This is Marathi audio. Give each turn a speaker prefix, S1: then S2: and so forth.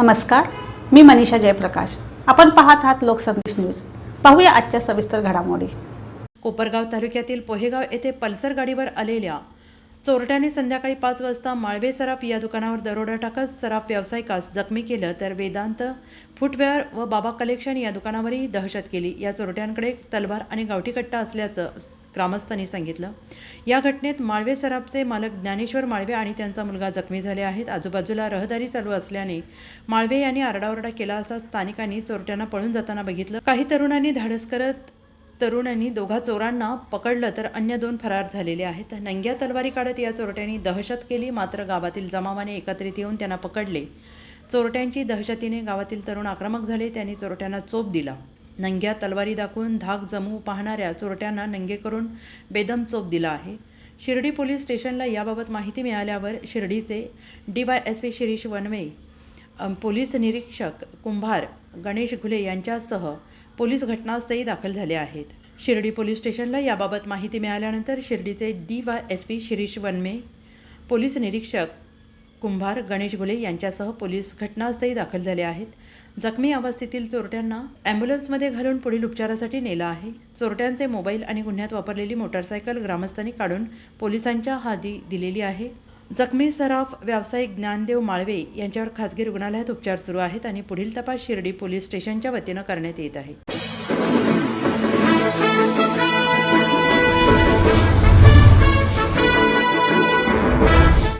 S1: नमस्कार मी मनीषा जयप्रकाश. आपण पाहत आहात लोकसंदेश न्यूज. पाहूया आजच्या सविस्तर घडामोडी.
S2: कोपरगाव तालुक्यातील पोहेगाव येथे पल्सर गाडीवर आलेल्या चोरट्याने संध्याकाळी पाच वाजता माळवे सराफ या दुकानावर दरोडा टाकत सराफ व्यावसायिकास जखमी केलं तर वेदांत फुटवेअर व बाबा कलेक्शन या दुकानावरही दहशत केली. या चोरट्यांकडे तलवार आणि गावठी कट्टा असल्याचं ग्रामस्थांनी सांगितलं. या घटनेत माळवे सराफचे मालक ज्ञानेश्वर माळवे आणि त्यांचा मुलगा जखमी झाले आहेत. आजूबाजूला रहदारी चालू असल्याने माळवे यांनी आरडाओरडा केला असता स्थानिकांनी चोरट्यांना पळून जाताना बघितलं. काही तरुणांनी धाडस करत तरुणांनी दोघा चोरांना पकडलं तर अन्य दोन फरार झालेले आहेत. नंग्या तलवारी काढत या चोरट्यांनी दहशत केली मात्र गावातील जमावाने एकत्रित येऊन त्यांना पकडले. चोरट्यांची दहशतीने गावातील तरुण आक्रमक झाले त्यांनी चोरट्यांना चोप दिला. नंग्या तलवारी दाखवून धाक जमवू पाहणाऱ्या चोरट्यांना नंगे करून बेदम चोप दिला आहे. शिर्डी पोलीस स्टेशनला याबाबत माहिती मिळाल्यावर शिर्डीचे D Y S P Shirish Vanve police निरीक्षक कुंभार गणेश घुले यांच्यासह पोलीस घटनास्थळी दाखल झाले आहेत. शिर्डी पोलीस स्टेशनला याबाबत माहिती मिळाल्यानंतर शिर्डीचे D Y S P Shirish Vanve police निरीक्षक कुंभार गणेश घुले यांच्यासह पोलीस घटनास्थळी दाखल झाले आहेत. जखमी अवस्थेतील चोरट्यांना ॲम्ब्युलन्समध्ये घालून पुढील उपचारासाठी नेलं आहे. चोरट्यांचे मोबाईल आणि गुन्ह्यात वापरलेली मोटारसायकल ग्रामस्थांनी काढून पोलिसांच्या हाती दिलेली आहे. जखमी सराफ व्यावसायिक ज्ञानदेव माळवे यांच्यावर खासगी रुग्णालयात उपचार सुरू आहेत आणि पुढील तपास शिर्डी पोलीस स्टेशनच्या वतीनं करण्यात येत आहे.